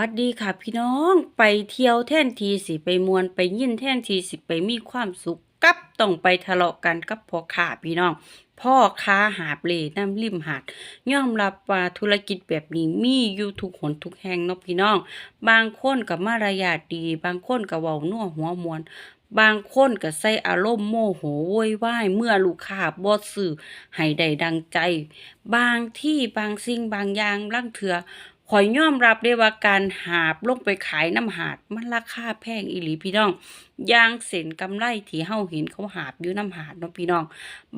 วัสดีค่ะพี่น้องไปเที่ยวแท่นทีสิไปมวนไปยินแท่นทีสิไปมีความสุขกับต้องไปทะเลาะกันกับพ่อค้าพี่น้อง พ่อค้าหาบเลน้ำริมหาดย่อมรับว่าธุรกิจแบบนี้มีอยู่ทุกหนทุกแห่งเนาะพี่น้อง บางคนกับมารยาทดี บางคนกับเว้านัวหัวมวนบางคนก็ใส่อารมณ์โมโหโวยวายเมื่อลูกค้าบ่ซื้อให้ได้ดังใจ บางที่บางสิ่งบางอย่างลังเถือ ข่อยยอมรับได้ว่าการหาบลงไปขายน้ำหาดมันราคาแพงอีหลีพี่น้องย่างเส้นกำไรที่เฮาเห็นเขาหาบอยู่น้ำหาดเนาะพี่น้อง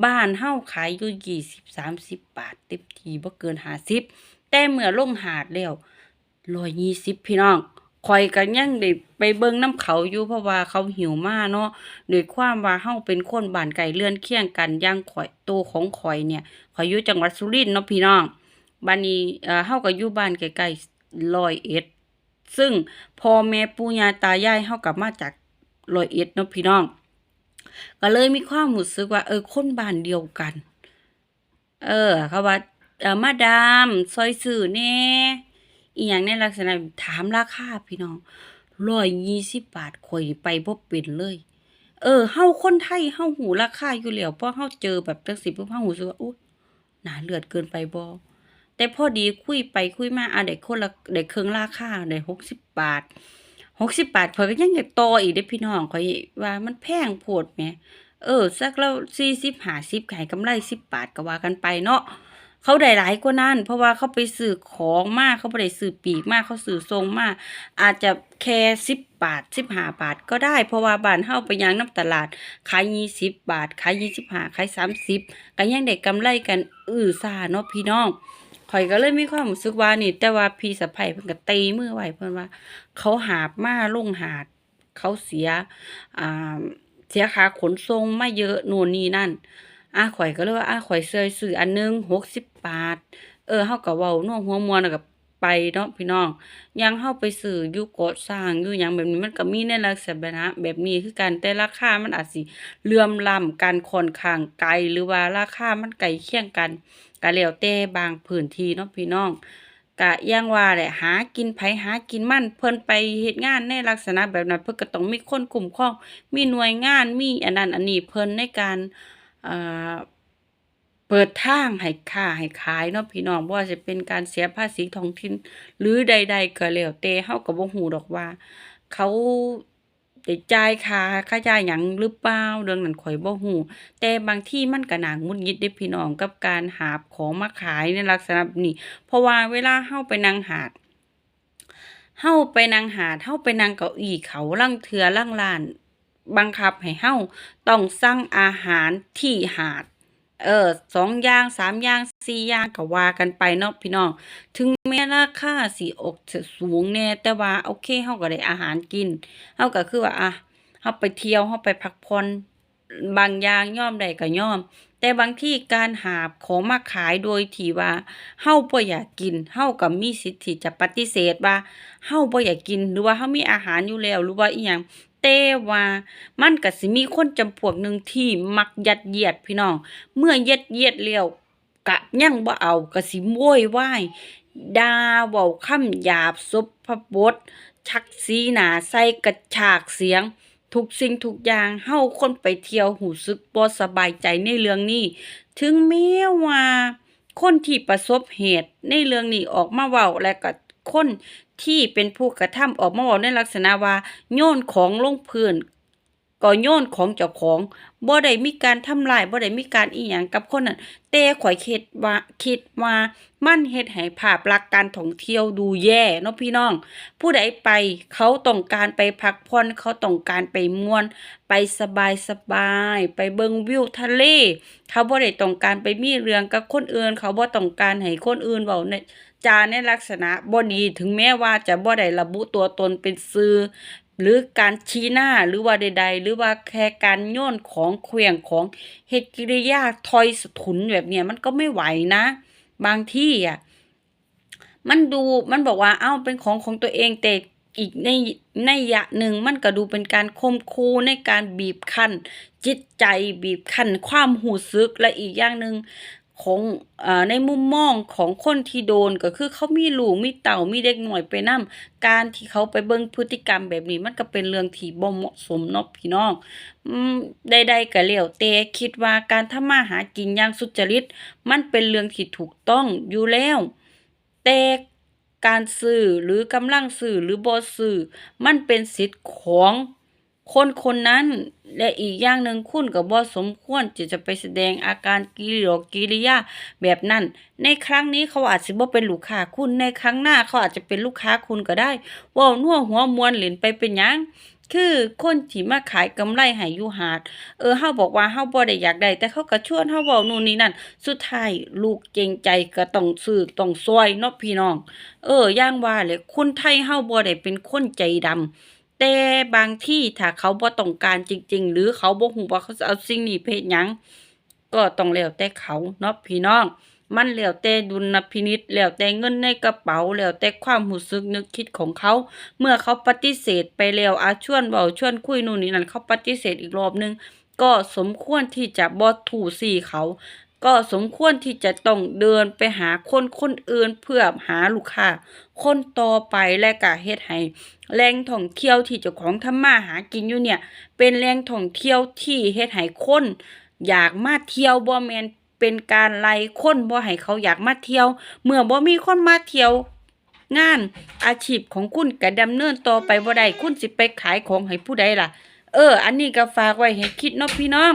บ้านเฮาขายอยู่ยี่สิบสามสิบบาทเต็มทีบ่เกินห้าสิบแต่เมื่อลงหาดแล้วร้อยยี่สิบพี่น้องข่อยก็ยังได้ไปเบิ่งน้ำเขาอยู่เพราะว่าเขาหิวมากเนาะด้วยความว่าเฮาเป็นคนบ้านไกลเลื่อนเคียงกันย่างข่อยโตวของข่อยเนี่ยข่อยอยู่จังหวัดสุรินทร์เนาะพี่น้อง บ้านนี้เอ่อเฮาก็อยู่บ้านใกล้ๆร้อยเอ็ดซึ่งพ่อแม่ปู่ย่าตายายเฮากลับมาจากร้อยเอ็ดเนาะพี่น้อง ก็เลยมีความรู้สึกว่า เออคนบ้านเดียวกัน เออเขาว่าเออมาดามซอยสื่อแน่อีหยังในลักษณะถามราคาพี่น้องร้อยยี่สิบบาทข่อยไปบ่เป็นเลย เออเฮาคนไทยเฮาหูราคาอยู่แล้วเพราะเฮาเจอแบบจังสิปุ๊บเฮาหูสึกว่าอุ๊ยหนาเลือดเกินไปบ่ แต่พอดีคุยไปคุยมาอะได้คนละได้ครึ่งราคาได้หกสิบบาทหกสิบบาทข่อยก็ยังอยากต่ออีกเด้พี่น้องข่อยว่ามันแพงโพดแหมเออสักแล้วสี่สิบห้าสิบขายกำไรสิบบาทก็ว่ากันไปเนาะเขาได้หลายกว่านั้น เพราะว่าเขาไปซื้อของมากเขาไม่ได้ซื้อปีกมากเขาซื้อทรงมาก อาจจะแค่สิบบาทสิบห้าบาทก็ได้ เพราะว่าบ้านเฮาไปยังน้ำตลาด ขายยี่สิบบาท ขายยี่สิบห้าขายสามสิบก็ยังได้กำไรกันอือซ่าเนาะพี่น้อง ข่อยก็เลยมีความรู้สึกว่านี่ แต่ว่าพี่สะใภ้เพิ่นก็ตีมือไว้เพิ่นว่า เขาหาบมาลงหาด เขาเสียอ่าเสียค่าขนส่งมาเยอะโน่นนี่นั่นอาข่อยก็เลยว่าอาข่อยเคยซื้ออันหนึง60บบาท เออเฮาก็เว้านัวหัวมวนแล้วก็ไปเนาะพี่น้องยังเฮาไปซื้ออยู่กาะช้างอยู่หยังแบบนี้มันก็มีในลักษณะแบบนี้คือกันแต่ราคามันอาจสิเลื่อมล้ำกันค่อนข้างไกลหรือว่าราคามันใกลเคียงกัน ก็แล้วแต่บางพื้นที่เนาะพี่น้องกะอย่างว่าแหละหากินไผหากินมันเพิ่นไปเฮ็ดงานในลักษณะแบบนั้นเพิ่นก็ต้องมีคนคุ้มครองมีหน่วยงานมีอันนั้นอันนี้เพิ่นในการเอ่อเปิดทางให้ค้าให้ขายเนาะพี่น้องบ่ว่าจะเป็นการเสียภาษีท้องถิ่นหรือใด ๆ ก็แล้วแต่เฮาก็บ่ฮู้ดอกว่า เขา ได้จ่ายค่าค่าจ่ายหยังหรือเปล่าเรื่องนั้นข่อยบ่ฮู้แต่บางที่มันก็น่าหงุดยิดเด้พี่น้องกับการหาบของมาขายในลักษณะแบบนี้ เพราะว่าเวลาเฮาไปนั่งหาดเฮาไปนั่งหาดเฮาไปนั่งเก้าอี้เขาลางเทื่อลางลาน บังคับให้เฮาต้องสั่งอาหารที่หาด เออสองอย่างสามอย่างสี่อย่างก็ว่ากันไปเนาะพี่น้อง ถึงแม้ราคาสิออกจะสูงแน่แต่ว่าโอเคเฮาก็ได้อาหารกินเฮาก็คือว่าอะเฮาไปเที่ยวเฮาไปพักผ่อนบางอย่างย่อมได้ก็ย่อม แต่บางที่การหาของมาขายโดยที่ว่าเฮาบ่อยากกินเฮาก็มีสิทธิ์ที่จะปฏิเสธว่าเฮาบ่อยากกินหรือว่าเฮามีอาหารอยู่แล้วหรือว่าอีหยัง แต่ว่ามันก็สิมีคนจำพวกหนึ่งที่มักยัดเยียดพี่น้อง เมื่อยัดเยียดแล้วก็ยังบ่เอาก็สิโวยวายด่าเว้าคำหยาบสพบทชักสีหนาใส่กระชากเสียง ทุกสิ่งทุกอย่างเฮาคนไปเที่ยวหูสึกบ่สบายใจในเรื่องนี้ ถึงแม้ว่าคนที่ประสบเหตุในเรื่องนี้ออกมาเว้าและก็คน ที่เป็นผู้กระทำออกมาเว้าในลักษณะว่า โยนของลงพื้นก็โยนของเจ้าของบ่ได้มีการทำลายบ่ได้มีการอีหยังกับคนนั้นแต่ข่อยคิดว่าคิดว่ามันเฮ็ดให้ภาพลักษณ์การท่องเที่ยวดูแย่เนาะพี่น้อง ผู้ใดไปเขาต้องการไปพักผ่อนเขาต้องการไปม่วน ไปสบายสบายไปเบิ่งวิวทะเล เขาบ่ได้ต้องการไปมีเรื่องกับคนอื่น เขาบ่ต้องการให้คนอื่นเว้าใน จาในลักษณะบ่ดีถึงแม้ว่าจะบ่ได้ระบุตัวตนเป็นสื่อหรือการชี้หน้าหรือว่าใด ๆ หรือว่าแค่การโยนของเคลื่องของเฮ็ดกิริยาถอยสถุนแบบเนี้ยมันก็ไม่ไหวนะ บางที่อะมันดูมันบอกว่าเอ้าเป็นของของตัวเองแต่อีกในในยะหนึ่งมันก็ดูเป็นการคมคูในการบีบคั้นจิตใจบีบคั้นความหูซึกและอีกอย่างหนึ่ง ของอ่าในมุมมองของคนที่โดนก็คือเขามีลูกมีเต่ามีเด็กหน้อยไปนำการที่เขาไปเบิ่งพฤติกรรมแบบนี้มันก็เป็นเรื่องที่บ่เหมาะสมเนาะพี่น้องอืมใดๆก็แล้วแต่คิดว่าการทำมาหากินอย่างสุจริต มันเป็นเรื่องที่ถูกต้องอยู่แล้ว แต่การซื้อหรือกำลังซื้อหรือบ่ซื้อมันเป็นสิทธิ์ของ คนคนนั้นและอีกอย่างหนึ่งคุณก็บ่สมควรที่จะไปแสดงอาการกิริยากิริยาแบบนั้น ในครั้งนี้เขาอาจสิบ่เป็นลูกค้าคุณในครั้งหน้าเขาอาจจะเป็นลูกค้าคุณก็ได้ว้านัวหัวมวนเล่นไปเป็นยังคือคนที่มาขายกำไรให้ยูหาด เออเฮาบอกว่าเฮาบ่ได้อยากได้ แต่เขาก็ชวนเฮาเว้านู่นนี่นั่น สุดท้ายลูกเกรงใจก็ต้องซื้อต้องซอยเนาะพี่น้อง เออย่างว่าแหละคนไทยเฮาบ่ได้เป็นคนใจดำ แต่บางที่ถ้าเขาบ่ต้องการจริง ๆ หรือเขาบ่ฮู้ว่าเขาจะเอาสิ่งนี้เฮ็ดหยังก็ต้องแล้วแต่เขาเนาะพี่น้อง มันแล้วแต่ดุลพินิจแล้วแต่เงินในกระเป๋าแล้วแต่ความรู้สึกนึกคิดของเขา เมื่อเขาปฏิเสธไปแล้วอาชวนเว้าชวนคุยนู่นนี่นั่นเขาปฏิเสธอีกรอบนึงก็สมควรที่จะบ่ถูสี่เขา ก็สมควรที่จะต้องเดินไปหาคนคนอื่นเพื่อหาลูกค้าคนต่อไปและก็เฮ็ดให้แหล่งท่องเที่ยวที่เจ้าของทำมาหากินอยู่เนี่ย เป็นแหล่งท่องเที่ยวที่เฮ็ดให้คนอยากมาเที่ยวบ่แมนเป็นการไล่คนบ่ให้เขาอยากมาเที่ยว เมื่อบ่มีคนมาเที่ยวงานอาชีพของคุณก็ดำเนินต่อไปบ่ได้คุณสิไปขายของให้ผู้ใดล่ะ เออ อันนี้ก็ฝากไว้ให้คิดเนาะพี่น้อง